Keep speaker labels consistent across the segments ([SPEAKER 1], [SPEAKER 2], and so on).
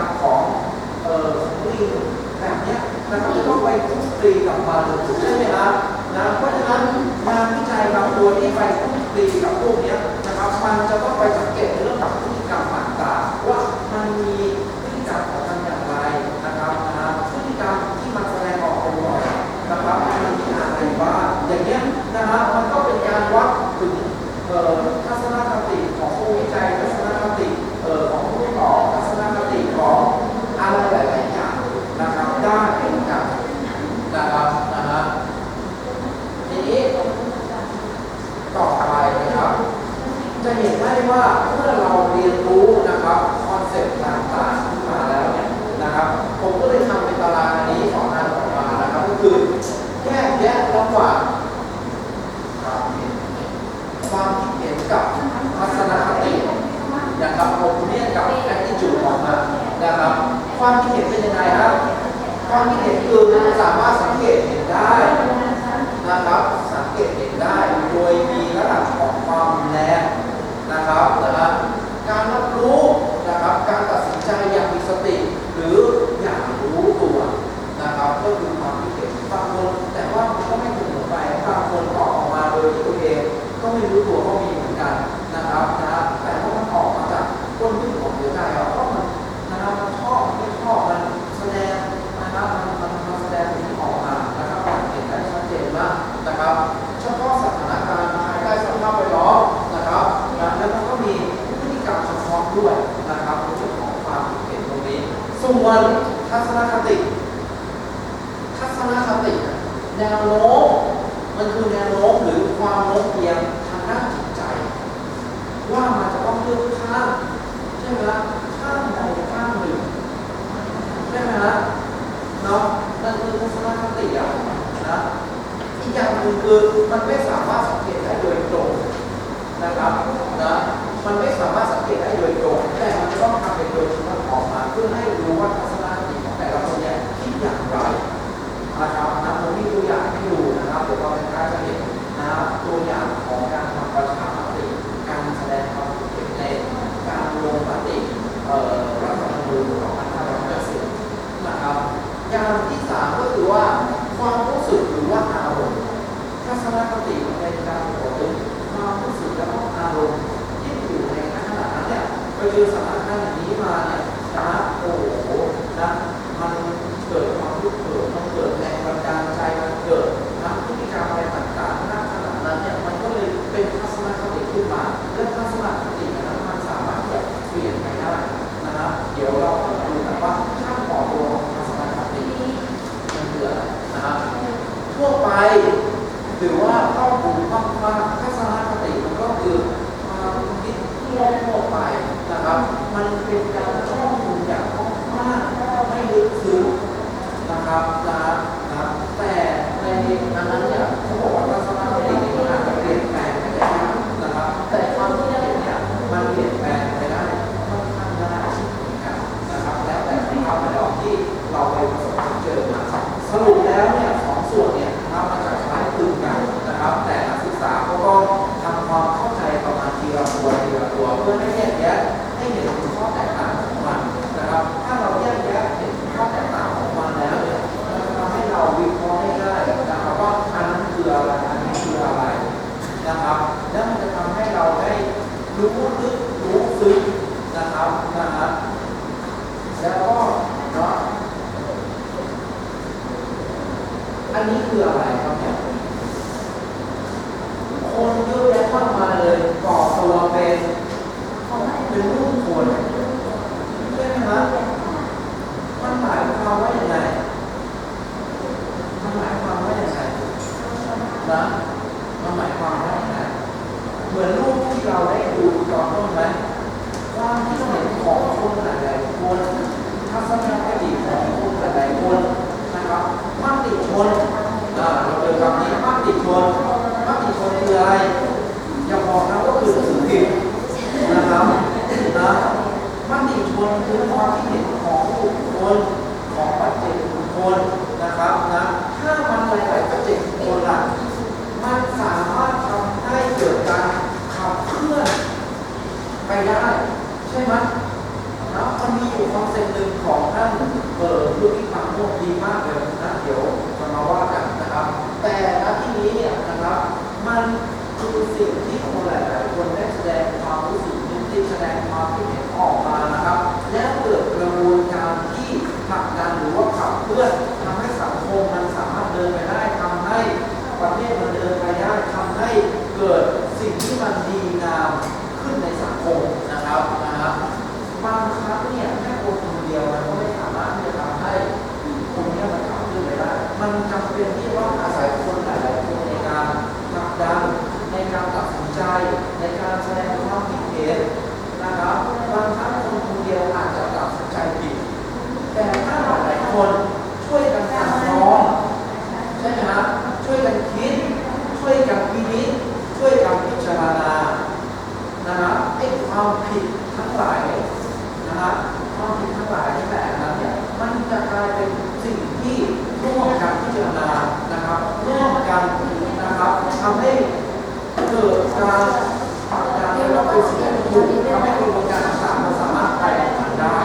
[SPEAKER 1] รรมของเอ่อของลิงแบบเนี้ยนะครับจะต้องไปคุกคีกับบาลูใช่ไหมครับนะเพราะฉะนั้นงานวิจัยบางตัวที่ไปคุกคีกับพวกเนี้ยนะครับมันจะต้องไปสังเกตเรื่องของพฤติกรรมต่างๆว่ามันมีพฤติกรรมของมันอย่างไรนะครับนะพฤติกรรมที่มันแสดงออกเป็นบ่อยนะครับมันมีอะไรบ้างอย่างเงี้ยนะครับมันก็เป็นการวัดถึง เอ่อทัศนคติของผู้วิจัยทัศนคติเอ่อของผู้ตอบทัศนคติของอะไรหลายๆอย่างนะครับได้เหมือนกันนะครับนะฮะทีนี้ต่อไปนะครับ จะเห็นได้ว่าเมื่อเราเรียนรู้นะครับคอนเซ็ปต์ต่างๆขึ้นมาแล้วเนี่ยนะครับ ผมก็เลยทำเป็นตารางอันนี้สองอันออกมานะครับก็คือแยกแยะระหว่างครับ ความคิดเห็นกับทัศนคตินะครับโอปิเนียกับแอคทิจูดออกมานะครับ ความคิดเห็นเป็นยังไงครับ ความคิดเห็นคือสามารถสังเกตเห็นได้นะครับ สังเกตเห็นได้ โดยมีระดับของความแรงนะครับนะฮะการรับรู้นะครับ การตัดสินใจอย่างมีสติ หรือ ส่วนทัศนคติ ทัศนคติแนวโน้มมันคือแนวโน้มหรือความโน้มเอียงทางด้านจิตใจ ว่ามันจะต้องเลือกข้างใช่ไหมล่ะข้างใดข้างหนึ่งใช่ไหมฮะเนาะนั่นคือทัศนคติอะนะอีกอย่างหนึ่งคือมันไม่สามารถสังเกตได้โดยตรงนะครับนะมันไม่สามารถสังเกตได้โดยตรงแต่มันจะต้องทำเป็นโดยเฉพาะออกมาเพื่อให้รู้ว่าทัศนคติของแต่ละคนเนี่ยคิดอย่างไร นะครับนะผมมีตัวอย่างให้ดูนะครับเดี๋ยวเราจะจะเห็นนะครับตัวอย่างของการทำประชามติ การแสดงความคิดเห็นในการลงมติเอ่อรัฐธรรมนูญ2560นะครับ อย่างที่สามก็คือว่าความรู้สึกหรือว่าอารมณ์ทัศนคติในการผลความรู้สึกและก็อารมณ์ที่อยู่ในขณะนั้น เนี่ยไปเจอสถานการณ์อย่างนี้มาเนี่ยนะโอ้โหนะมันเกิดความรู้เกิดมันเกิดแรงบันดาลใจมันเกิดนะพฤติกรรมอะไรต่างๆณขณะนั้นเนี่ยมันก็เลยเป็นทัศนคติขึ้นมาและทัศนคตินั้นมันสามารถที่จะเปลี่ยนไปได้นะครับเดี๋ยวเรามาดูกันว่าขั้นตอนตัวของทัศนคติมันคืออะไรนะครับทั่วไปหรือว่าครอบคลุมมากๆทัศนคติมันก็คือความคิดที่ทั่วไป นะ นะครับ แล้วมันจะทำให้เราได้รู้ลึกรู้ซึ้งนะครับนะครับแล้วก็เนาะอันนี้คืออะไรครับเนี่ยคนเยอะแยะมากมายเลยก่อตัวเป็นเป็นรูปคนใช่ไหมฮะมันหมายความว่าอย่างไรมันหมายความว่าอย่างไรนะมันหมายความว่าอย่างไร มือนรูปที่เราได้ดูตอนต้นไหมความคิดเห็นของคนหลายๆคนทัศนคติของคนหลายๆคนนะครับมติชนเราเจอคำนี้มติชนมติชนคืออะไรอย่าบอกนะว่าคือสือพิมพ์นะครับนะมติชนคือความคิดเห็นของบุคคลของปัจเจกบุคคลนะครับนะถ้ามันหลายๆปัจเจกบุคคลล่ะมันสามารถทำให้เกิดการขับเคลื่อน ไปได้ ใช่ไหมนะมันมีอยู่คอนเซ็ปต์หนึ่ง นึ่งของท่านเอ่อลูกที่ฟังโมกดีมากเลยนะเดี๋ยวจะมาว่ากันนะครับ แต่ณที่นี้เนี่ยนะครับ มันคือสิ่งที่คนหลาย ๆ คนได้แสดงความรู้สึกนึกที่แสดงความคิดเห็นออกมานะครับ แล้วเกิดกระบวนการที่ผลักดันหรือว่าขับเคลื่อนทำให้สังคมมันสามารถเดินไปได้ทำให้ประเทศมันเดินไปได้ทำให้เกิดสิ่งที่มันดีงามขึ้นในสังคมนะครับนะครับบางครั้งเนี่ยแค่คนคนเดียวมันก็ไม่สามารถที่จะทำให้คนเนี้มันขับเคลื่อนไปได้ มันจำเป็นที่ว่าอาศัยคนหลาย ๆ คนในการผลักดันในการตัดสินใจ ในการแสดงความคิดเห็นนะครับบางครั้งคนคนเดียวอาจจะตัดสินใจผิด แต่ถ้าหลายๆคนช่วยกันสั่งน้องใช่ไหมครับช่วยกันคิด ช่วยกันวินิจช่วยกันพิจารณานะครับไอ้ความผิดทั้งหลายนะครับความผิดทั้งหลายทั้งแต่นั้นเนี่ยมันจะกลายเป็นสิ่งที่ร่วมกันพิจารณานะครับร่วมกันนะครับทำให้เการผลักดันและก็เป็นสิ่งที่ถูกทำให้กระบวนการต่างๆมันสามารถไปได้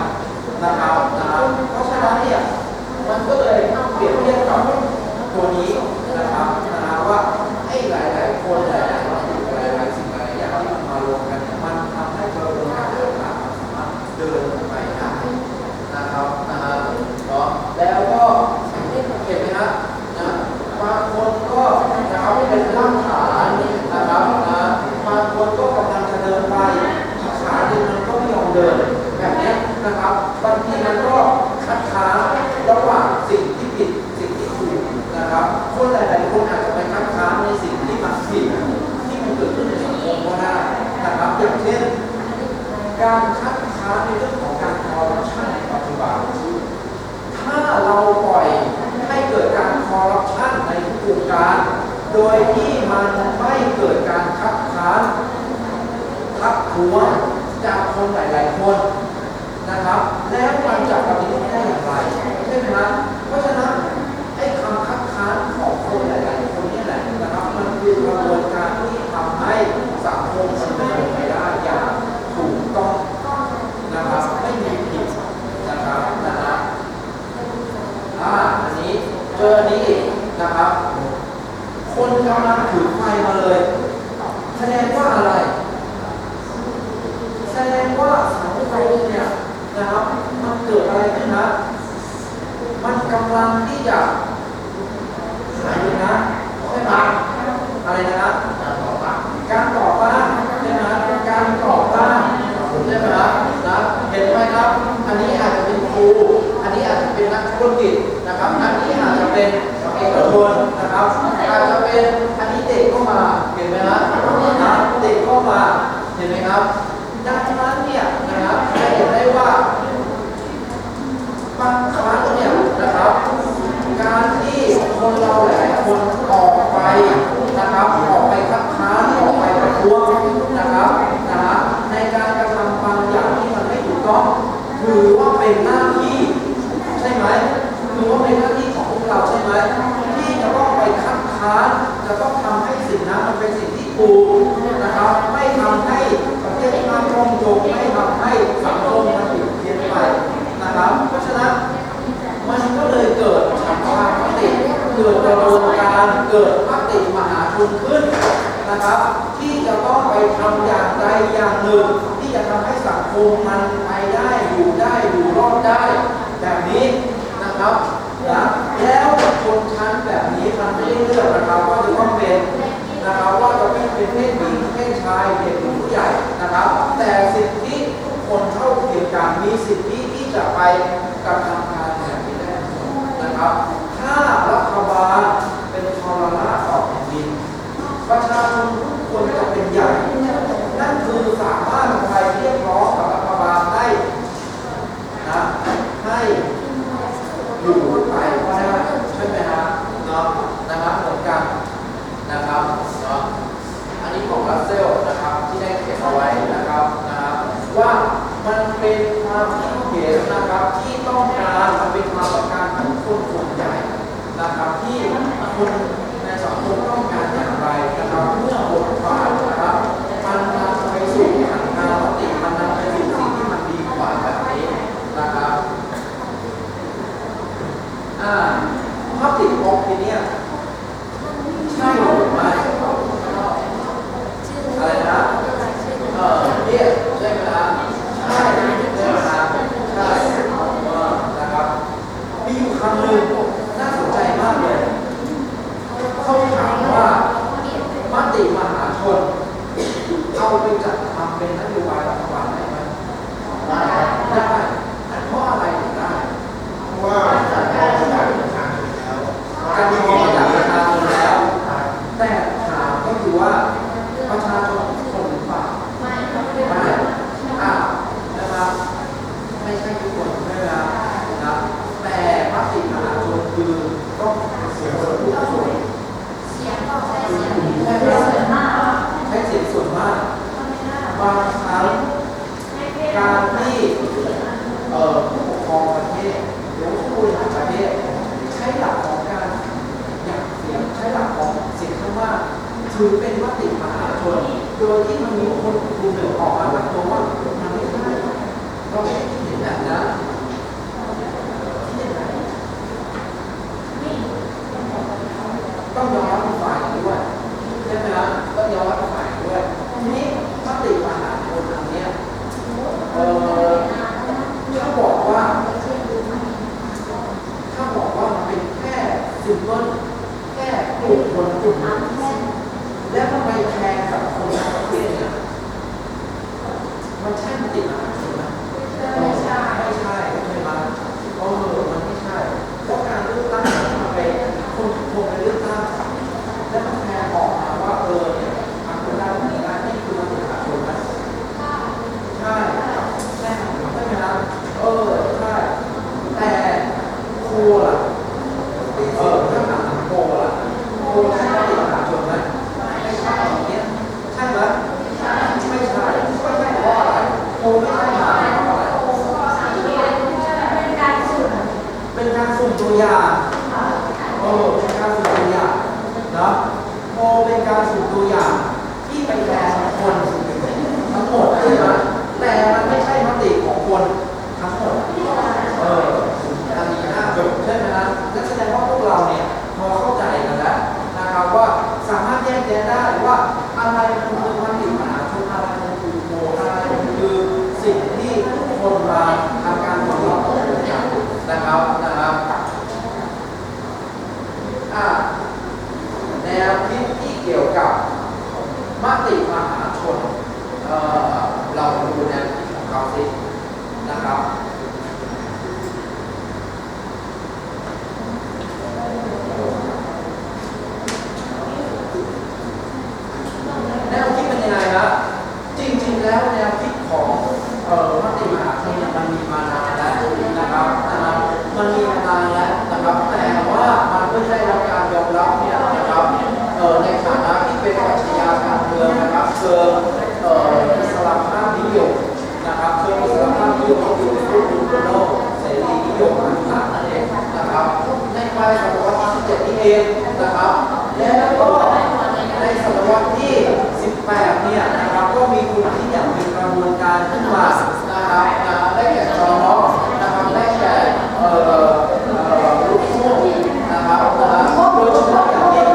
[SPEAKER 1] นะครับนะครับเพราะฉะนั้นเนี่ยมันก็เลยเปรียบเทียบกับตัวนี้นะครับนะครับว่าไอ้หลาย ๆ คนหลายๆวัตถุหลายๆสิ่งหลายๆอย่างที่มันมารวมกันเนี่ยมันทำให้กระบวนการต่างๆมันสามารถเดินไปได้นะครับนะครับเนาะแล้วก็เห็นไหมครับนะบางคนก็นะครับเป็นร่างฐานนะครับนะบางคนก็กำลังจะเดินไปอีกขาหนึ่งมันก็ไม่ยอมเดิน แบบเนี้ยนะครับบางทีมันก็คัดค้านระหว่างสิ่งที่ผิดสิ่งที่ถูกนะครับ คนหลาย ๆ คนอาจจะไปคัดค้านในสิ่งที่มันผิดที่มันเกิดขึ้นในสังคมก็ได้นะครับ อย่างเช่น การคัดค้านในเรื่องของการคอร์รัปชันในปัจจุบันถ้าเราปล่อยให้เกิดการคอร์รัปชันในทุกวงการ โดยที่มันไม่เกิดการคัดค้านทักท้วงจากคนหลาย ๆ คนนะครับ แล้วมันจะปฏิบัติได้อย่างไรใช่ไหมครับเพราะฉะนั้นไอ้คำคัดค้านของคนหลาย ๆ คนนี่แหละนะครับ มันคือกระบวนการที่ทำให้สังคมมันเดินไปได้อย่างถูกต้องนะครับไม่มีผิดนะครับนะครับอ่าอันนี้เจออันนี้อีกนะครับ คนกำลังถือไฟมาเลย แสดงว่าอะไร แสดงว่าสังคมเนี่ยนะครับ มันเกิดอะไรขึ้นนะ มัน กำลังที่จะหายไปนะใช่ไหมอะไรนะครับการต่อต้านใช่ไหมการต่อต้านใช่ไหมครับนะเห็นไหมครับ อันนี้อาจจะเป็นครู อันนี้อาจจะเป็นนักธุรกิจนะครับ อันนี้อาจจะเป็นเอกชนนะครับอาจจะเป็นอันนี้เด็กก็มาเห็นไหมครับเด็กก็มาเห็นไหมครับ ดังนั้นเนี่ยนะครับจะเห็นได้ว่าบางครั้งเนี่ยนะครับ การที่คนเราหลายคนออกไปนะครับออกไปคัดค้านออกไปประท้วงนะครับนะฮะในการกระทำบางอย่างที่มันไม่ถูกต้องถือว่าเป็นหน้าที่ใช่ไหมถือว่าเป็นหน้าที่ของพวกเราใช่ไหมที่จะต้องไปคัดค้านจะต้องทำให้สิ่งนั้นมันเป็นสิ่งที่ถูกนะครับ ไม่ทำให้ประเทศชาติร่มจมไม่ทำให้สังคมมันผิดเพี้ยนไปนะครับ เพราะฉะนั้น มันก็เลยเกิดฉันทามติเกิดกระบวน การเกิดมติมหาชนขึ้นนะครับ ที่จะต้องไปทำอย่างใดอย่างหนึ่ง ที่จะทำให้สังคมมันไปได้อยู่ได้อยู่รอดได้ แบบนี้นะครับนะแล้วชนชั้นแบบนี้มันไม่ได้เลือกนะครับว่าจะต้องเป็นนะครับว่าจะเป็นเป็นเพศหญิงเพศชายเด็กหรือผู้ใหญ่นะครับ แต่สิทธิทุกคนเท่าเทียมกันมีสิทธิที่จะไปกระทำการแบบนี้ได้นะครับ ถ้ารัฐบาลเป็นทรราชต่อแผ่นดิน ประชาชนทุกคนจะเป็นใหญ่ นั่นคือสามารถไปเรียกร้องกับรัฐบาลได้นะให้ อยู่ไปก็ได้ใช่ไหมครับเนาะนะครับเหมือนกันนะครับเนาะอันนี้ของรัสเซลนะครับที่ได้เขียนเอาไว้นะครับนะครับว่ามันเป็นความคิดเห็นนะครับที่ต้องการมันเป็นความต้องการของคนส่วนใหญ่นะครับที่คนในสังคมต้องการอย่างไรนะครับเมื่อบทบาทนะครับ มันนำไปสู่ทางการมติมันนำไปสู่สิ่งที่มันดีกว่าแบบนี้นะครับ อ่า public opinion ใช่หรือไม่อะไรนะ เออเนี่ยใช่ไหมครับใช่ใช่ไหมครับใช่เออนะครับ มีอยู่คำหนึ่งน่าสนใจมากเลย เขาถามว่ามติ มหาชนเอาไปจัดทำเป็นนโยบายรัฐบาลได้ไหมได้ได้เพราะอะไรถึงได้
[SPEAKER 2] เพราะว่าการมองจากประชาชนแล้ว
[SPEAKER 1] การมีมาจากประชาชนแล้ว แต่ถามก็คือว่าประชาชนทุกคนหรือเปล่าไม่อ่านะครับไม่ใช่ทุกคนใช่ไหมครับนะแต่มติมหาชนคือต้องเสียงส่วนทุกส่วนใช่ไหมใช้เสียงส่วนมาก บางครั้งการที่ผู้ปกครองประเทศหรือผู้บริหารประเทศใช้หลักของการอยากเสียงใช้หลักของเสียงข้างมากถือเป็นมติมหาชนโดยที่มันมีคนกลุ่มหนึ่งออกมาแบบตัวว่ามันไม่ได้เราไม่ได้คิดเห็นแบบนั้นคิดยังไงต้องยอมรับอีกฝ่ายหนึ่งด้วยใช่ไหมครับต้องยอมรับอีกฝ่ายหนึ่งด้วย ทีนี้มติมหาชนอันเนี้ยเออถ้าบอกว่า ถ้าบอกว่ามันเป็นแค่ซิมเปิลแค่กลุ่มคนกลุ่มนั้นแล้วมันไปแทนกับคนทั้งประเทศเนี่ย มันใช่มติมหาชนไหมไเอิสลามภาพนิยมนะครับซึ่งอิสลามภาพนิยมก็คือผู้ดูโลกเสรีนิยมต่างๆนั่นเองนะครับในปลายศตวรรษที่7นี้เองนะครับ แล้วก็ในศตวรรษที่ 18 เนี่ยนะครับก็มีกลุ่มที่อยากมีกระบวนการขึ้นมา